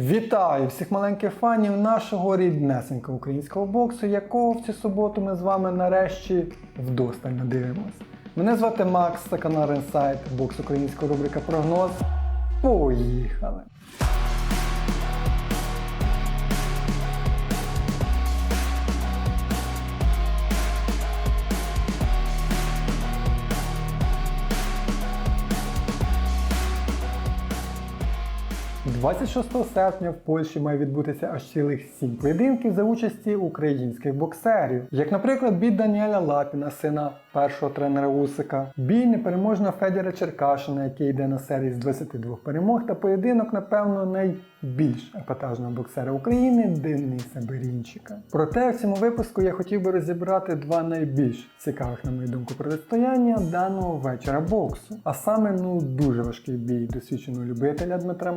Вітаю всіх маленьких фанів нашого ріднесенького українського боксу, якого в цю суботу ми з вами нарешті вдосталь надивимось. Мене звати Макс, це канал Інсайт, бокс українського рубрика Прогноз. Поїхали! – 26 серпня в Польщі має відбутися аж цілих сім поєдинків за участі українських боксерів, як, наприклад, бій Даніеля Лапіна, сина першого тренера Усика, бій непереможного Федіра Черкашина, який йде на серії з 22 перемог, та поєдинок, напевно, найбільш епатажного боксера України Дениса Берінчика. Проте в цьому випуску я хотів би розібрати два найбільш цікавих, на мою думку, протистояння даного вечора боксу. А саме ну дуже важкий бій досвідченого любителя Дмитра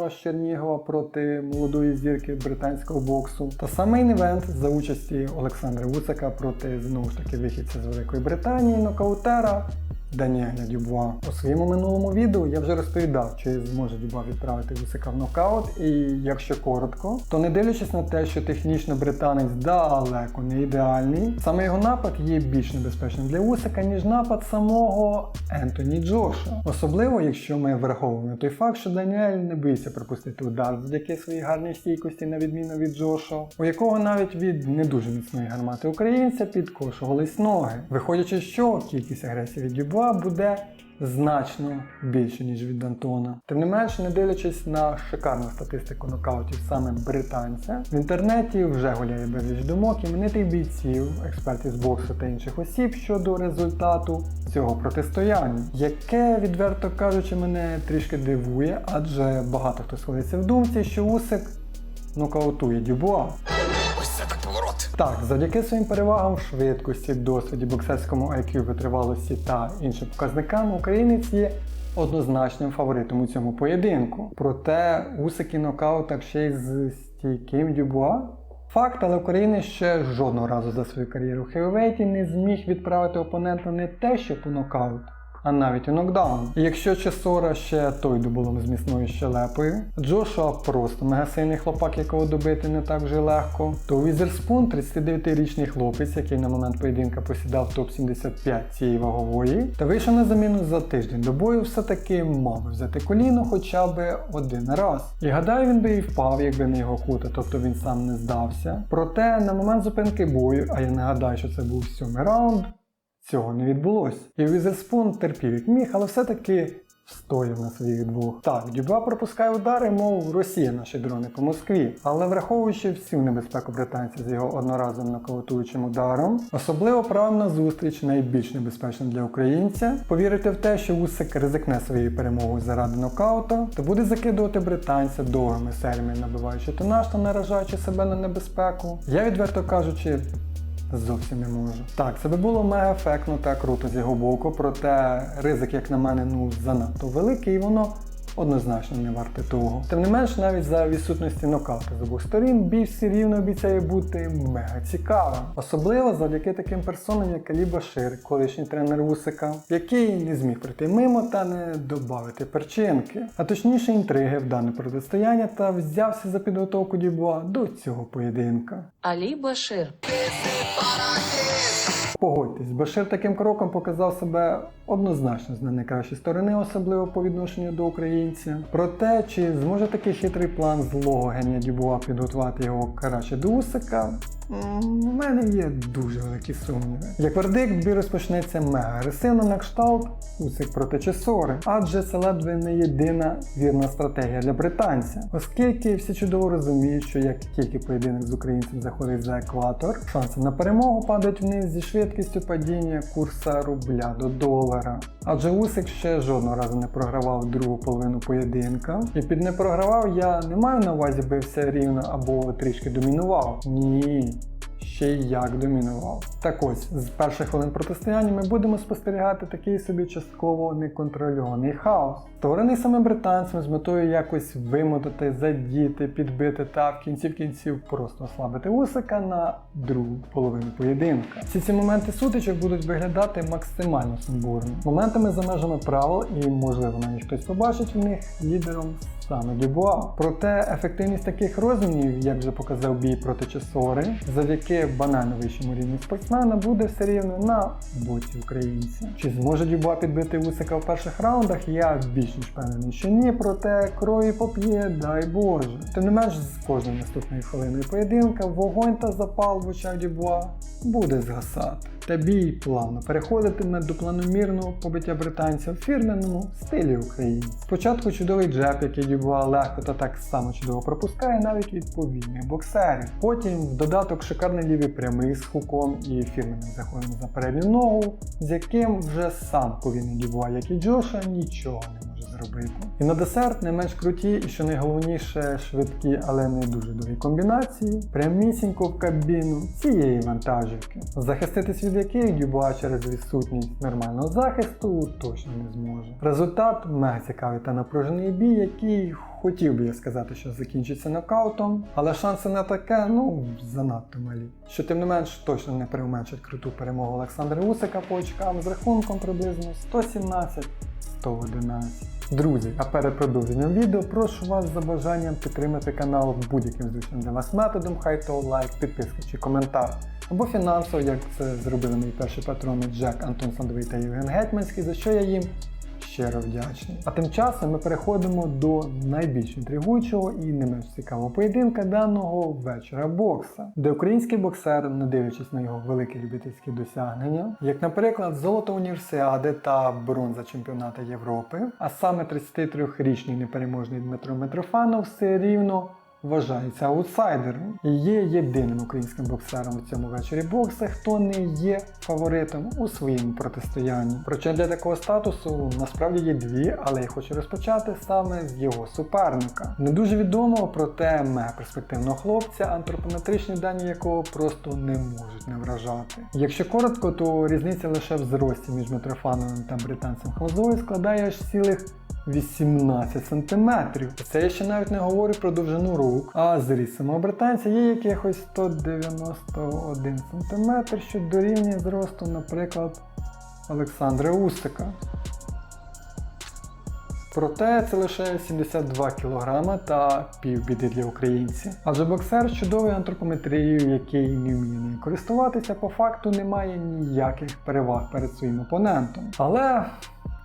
Митрофанова з Чернігова проти молодої зірки британського боксу. Та саме івент за участі Олександра Вуцака проти знову ж таки вихідця з Великої Британії, нокаутера Даніеля Дюбуа. У своєму минулому відео я вже розповідав, чи зможе Дюбуа відправити Вусика в нокаут, і якщо коротко, то не дивлячись на те, що технічно британець далеко не ідеальний, саме його напад є більш небезпечним для Усика, ніж напад самого Ентоні Джоша. Особливо, якщо ми враховуємо той факт, що Даніель не боїться пропустити удар завдяки своїй гарній стійкості, на відміну від Джоша, у якого навіть від не дуже міцної гармати українця підкошувались ноги. Виходячи чого, кількість агресії від Дюбуа буде значно більше, ніж від Антона. Тим не менш, не дивлячись на шикарну статистику нокаутів саме британця, в інтернеті вже гуляє безліч думок іменитих бійців, експертів з боксу та інших осіб щодо результату цього протистояння, яке, відверто кажучи, мене трішки дивує, адже багато хто сходиться в думці, що Усик нокаутує Дюбуа. Так поворот. Так, завдяки своїм перевагам швидкості, досвіді, боксерському IQ, витривалості та іншим показникам, українець є однозначним фаворитом у цьому поєдинку. Проте Усик і нокаутах ще й з стійким Дюбуа. Факт, але українець ще жодного разу за свою кар'єру в не зміг відправити опонента не те, що по нокаут, а навіть у нокдаун. Якщо Чесора ще той дуболом з міцною щелепою, Джошуа просто мегасильний хлопак, якого добити не так вже легко, то Візерспун 39-річний хлопець, який на момент поєдинка посідав топ-75 цієї вагової, та вийшов на заміну за тиждень до бою, все-таки мав взяти коліно хоча б один раз. І гадаю, він би і впав, якби не його кута, тобто він сам не здався. Проте на момент зупинки бою, а я нагадаю, що це був сьомий раунд, Цього не відбулося. І Візерспун терпів як міг, але все-таки встояв на своїх двох. Так, Дюба пропускає удари, мов Росія наші дрони по Москві. Але враховуючи всю небезпеку британця з його одноразовим нокаутуючим ударом, особливо правим на зустріч найбільш небезпечним для українця, повірити в те, що Усик ризикне своєю перемогою заради нокаута, то буде закидувати британця довгими серіями, набиваючи тонаж та наражаючи себе на небезпеку. Я відверто кажучи. Зовсім не можу. Так, це би було мега ефектно та круто з його боку, проте ризик, як на мене, ну занадто великий, і воно однозначно не варте того. Тим не менш, навіть за відсутності нокауту з обох сторін, бій все рівно обіцяє бути мега цікавим. Особливо завдяки таким персонам, як Алі Башир, колишній тренер Усика, який не зміг прийти мимо та не додати перчинки, а точніше інтриги в дане протистояння та взявся за підготовку Дюбуа до цього поєдинка. Алі Башир. Погодьтесь, Башир таким кроком показав себе однозначно з найкращої сторони, особливо по відношенню до українця. Проте, чи зможе такий хитрий план злого генія Дюбуа підготувати його краще до Усика? У мене є дуже великі сумніви. Як вердикт, бій розпочнеться мега агресивно на кшталт Усик проти Чесори, адже це ледве не єдина вірна стратегія для британця, оскільки всі чудово розуміють, що як тільки поєдинок з українцем заходить за екватор, шанси на перемогу падають вниз зі швидкістю падіння курса рубля до долара. Адже Усик ще жодного разу не програвав другу половину поєдинка. І під не програвав я не маю на увазі бився рівно або трішки домінував. Ні. Ще й як домінував. Так ось, з перших хвилин протистояння ми будемо спостерігати такий собі частково неконтрольований хаос, створений саме британцями з метою якось вимотати, задіти, підбити та в кінці в кінців просто ослабити Усика на другу половину поєдинка. Всі ці моменти сутичок будуть виглядати максимально сумбурно. Моментами за межами правил і, можливо, навіть хтось побачить в них лідером саме Дюбуа. Проте ефективність таких розмінів, як вже показав бій проти Чесори, завдяки банально вищому рівню спортсмена буде все рівно на боці українця. Чи зможе Дюбуа підбити Усика в перших раундах? Я більш ніж впевнений, що ні, проте крові поп'є, дай Боже. Тим не менш, з кожною наступною хвилиною поєдинка вогонь та запал в очах Дюбуа буде згасати. Та бій плавно переходитиме до планомірного побиття британця в фірменному стилі українців. Спочатку чудовий джеб, який Дюбуа легко та так само чудово пропускає навіть від повільних боксерів. Потім в додаток шикарний лівий прямий з хуком і фірменним заходом за передню ногу, з яким вже сам повільний Дюбуа, як і Джоша, нічого не зробити. І на десерт не менш круті, і що найголовніше, швидкі, але не дуже довгі комбінації, прямісінько в кабіну цієї вантажівки, захиститись від яких Дюбуа через відсутність нормального захисту точно не зможе. Результат мега цікавий та напружений бій, який хотів би я сказати, що закінчиться нокаутом, але шанси на таке, ну, занадто малі. Що тим не менш точно не приуменшить круту перемогу Олександра Усика по очкам з рахунком приблизно 117 111. Друзі, а перед продовженням відео прошу вас за бажанням підтримати канал будь-яким зручним для вас методом, хай то лайк, підписка чи коментар. Або фінансово, як це зробили мої перші патрони Джек, Антон Сандовий та Євген Гетьманський, за що я їм щиро вдячний. А тим часом ми переходимо до найбільш інтригуючого і не менш цікавого поєдинка даного вечора бокса, де український боксер, не дивлячись на його великі любительські досягнення, як, наприклад, золото універсіади та бронза чемпіоната Європи, а саме 33-річний непереможний Дмитро Митрофанов все рівно вважається аутсайдером і є єдиним українським боксером у цьому вечорі бокса, хто не є фаворитом у своєму протистоянні. Причем для такого статусу насправді є дві, але я хочу розпочати саме з його суперника. Не дуже відомого, проте мега перспективного хлопця, антропометричні дані якого просто не можуть не вражати. Якщо коротко, то різниця лише в зрості між Митрофановим та британцем Хлозою складає аж цілих 18 см. Це я ще навіть не говорю про довжину рук, а зріст самого британця є якихось 191 см, що дорівнює зросту, наприклад, Олександра Усика. Проте це лише 72 кг та півбіди для українців. Адже боксер з чудовою антропометрією, який не вміє нею користуватися, по факту не має ніяких переваг перед своїм опонентом. Але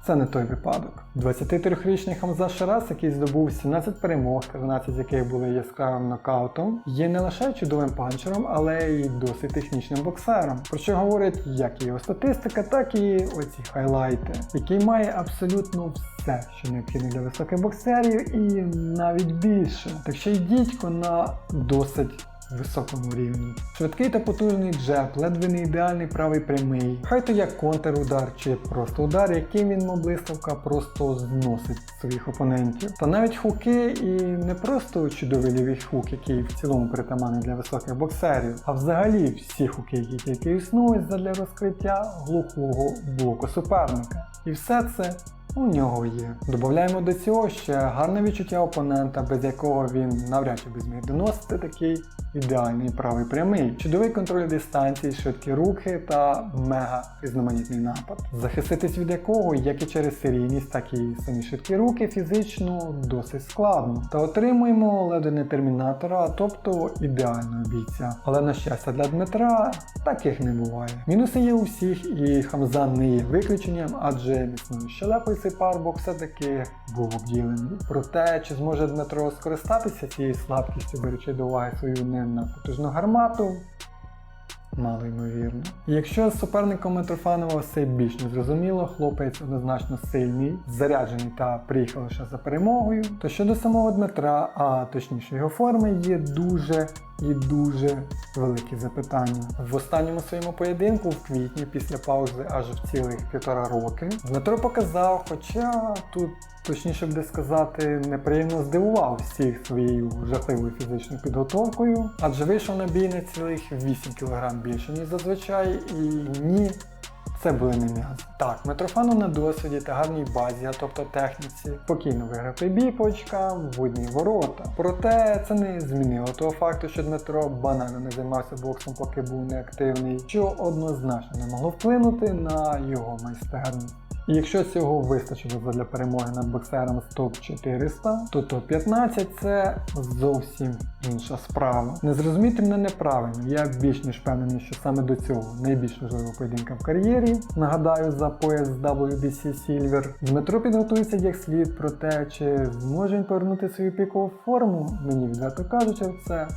це не той випадок. 23-річний Хамза Шарас, який здобув 17 перемог, 13 з яких були яскравим нокаутом, є не лише чудовим панчером, але й досить технічним боксером. Про що говорить як його статистика, так і оці хайлайти, який має абсолютно все, що необхідне для високих боксерів, і навіть більше. Так що й дідько на досить високому рівні. Швидкий та потужний джеб, ледве не ідеальний правий прямий. Хай то як контрудар чи просто удар, яким він мов блискавка просто зносить своїх опонентів. Та навіть хуки і не просто чудовий лівий хук, який в цілому притаманний для високих боксерів, а взагалі всі хуки, які тільки існують задля розкриття глухого блоку суперника. І все це у нього є. Додаємо до цього ще гарне відчуття опонента, без якого він навряд чи би зміг доносити такий ідеальний правий прямий, чудовий контроль дистанції, швидкі рухи та мега різноманітний напад, захиститись від якого, як і через серійність, так і самі швидкі руки, фізично досить складно. Та отримуємо ледве не термінатора, тобто ідеального бійця. Але на щастя для Дмитра таких не буває. Мінуси є у всіх, і Хамза не є виключенням, адже міцною щелепою цей парбок все-таки був обділений. Проте, чи зможе Дмитро скористатися цією слабкістю, беручи до уваги свою ненапотужну гармату? Мало ймовірно. Якщо з суперником Митрофанова все більш не зрозуміло, хлопець однозначно сильний, заряджений та приїхав лише за перемогою, то щодо самого Дмитра, а точніше його форми, є дуже і дуже великі запитання. В останньому своєму поєдинку в квітні після паузи аж в цілих півтора роки Дмитро показав, хоча тут точніше буде сказати, неприємно здивував всіх своєю жахливою фізичною підготовкою, адже вийшов на бій на цілих 8 кг більше, ніж зазвичай, і ні. Це були не м'язи. Так, Митрофану на досвіді та гарній базі, а тобто техніці, спокійно виграв той бій по ворота. Проте це не змінило того факту, що Дмитро банально не займався боксом, поки був неактивний, що однозначно не могло вплинути на його майстерність. І якщо цього вистачило для перемоги над боксером з топ 400, то топ 15 це зовсім інша справа. Не зрозумійте мене неправильно, я більш ніж впевнений, що саме до цього найбільш важлива поєдинка в кар'єрі. Нагадаю, за пояс WBC Silver. Дмитро підготується як слід про те, чи зможе він повернути свою пікову форму. Мені відверто кажучи, це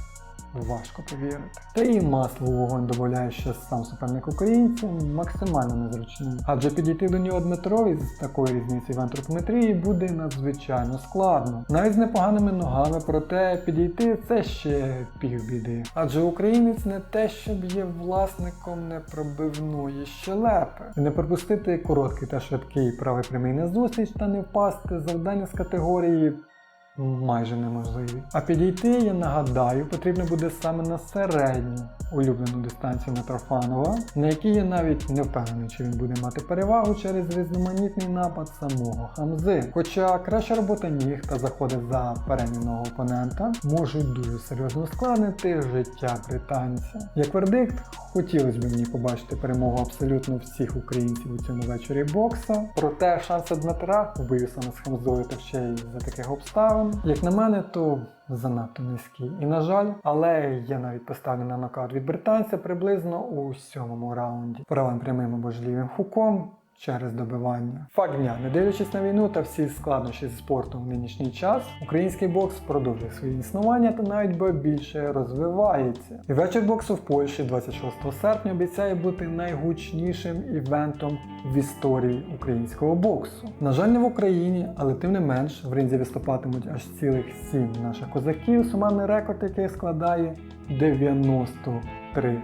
важко повірити. Та і масло вогонь додає, що сам суперник українців максимально незручний. Адже підійти до нього Дмитрові з такою різницею в антропометрії буде надзвичайно складно. Навіть з непоганими ногами, проте підійти це ще півбіди. Адже українець не те, щоб є власником непробивної щелепи. І не пропустити короткий та швидкий правий прямий на зустріч та не впасти завдання з категорії майже неможливі. А підійти, я нагадаю, потрібно буде саме на середню улюблену дистанцію Митрофанова, на якій я навіть не впевнений, чи він буде мати перевагу через різноманітний напад самого Хамзи. Хоча краща робота ніг та заходи за перемінного опонента можуть дуже серйозно ускладнити життя британця. Як вердикт, хотілося б мені побачити перемогу абсолютно всіх українців у цьому вечорі бокса. Проте шанси Дмитра в саме з Хамзою та ще й за таких обставин, як на мене, то занадто низький. І на жаль, але я навіть поставлю на нокаут від британця приблизно у сьомому раунді. Правим прямим або ж лівим хуком. Через добивання. Факт дня, не дивлячись на війну та всі складнощі з спорту в нинішній час, український бокс продовжує своє існування та навіть би більше розвивається. І вечір боксу в Польщі 26 серпня обіцяє бути найгучнішим івентом в історії українського боксу. На жаль, не в Україні, але тим не менш в ринзі виступатимуть аж цілих сім наших козаків, сумарний рекорд який складає 93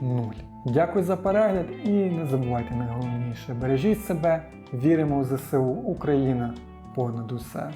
0. Дякую за перегляд і не забувайте найголовніше. Бережіть себе, віримо в ЗСУ, Україна понад усе.